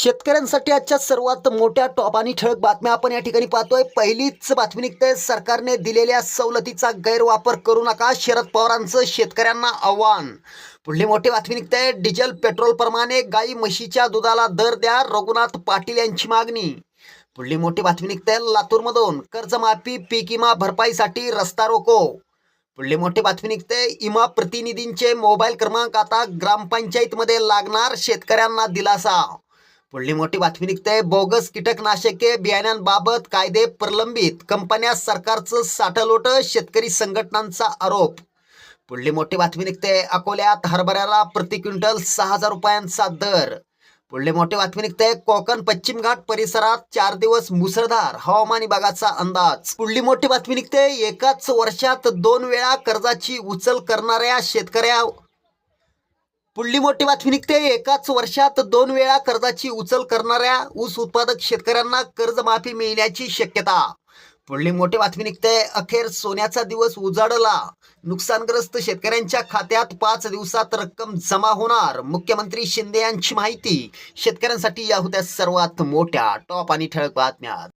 शेतकऱ्यांसाठी आजच्या सर्वात मोठ्या टॉप आणि ठळक बातम्या आपण या ठिकाणी पाहतोय. पहिलीच बातमी निघते. सरकारने दिलेल्या सवलतीचा गैरवापर करू नका शरद पवारांचं शेतकऱ्यांना आव्हान. पुढली मोठी बातमी निघते. डिझेल पेट्रोल प्रमाणे गाई म्हशीच्या दुधाला दर द्या रघुनाथ पाटील यांची मागणी. पुढली मोठी बातमी निघते. लातूरमधून कर्जमाफी पीक विमा भरपाईसाठी रस्ता रोको. पुढली मोठी बातमी निघते. इमा प्रतिनिधींचे मोबाईल क्रमांक आता ग्रामपंचायतमध्ये लागणार शेतकऱ्यांना दिलासा. पुढली मोठी बातमी निघते. बोगस कीटकनाशके बियाण्यांबाबत कायदे प्रलंबित. कंपन्या सरकारचं साठलोट शेतकरी संघटनांचा आरोप. पुढली मोठी बातमी निघते. अकोल्यात हरभऱ्याला प्रति क्विंटल सहा हजार रुपयांचा दर. पुढली मोठी बातमी निघते. कोकण पश्चिम घाट परिसरात चार दिवस मुसळधार हवामान विभागाचा अंदाज. पुढली मोठी बातमी निघते. एकाच वर्षात दोन वेळा कर्जाची उचल करणाऱ्या शेतकऱ्या पुढली मोठी बातमी निघते. एकाच वर्षात दोन वेळा कर्जाची उचल करणाऱ्या ऊस उत्पादक शेतकऱ्यांना कर्जमाफी मिळण्याची शक्यता. पुढली मोठी बातमी निघते. अखेर सोन्याचा दिवस उजाडला. नुकसानग्रस्त शेतकऱ्यांच्या खात्यात पाच दिवसात रक्कम जमा होणार. मुख्यमंत्री शिंदे यांची माहिती. शेतकऱ्यांसाठी या होत्या सर्वात मोठ्या टॉप आणि ठळक बातम्या.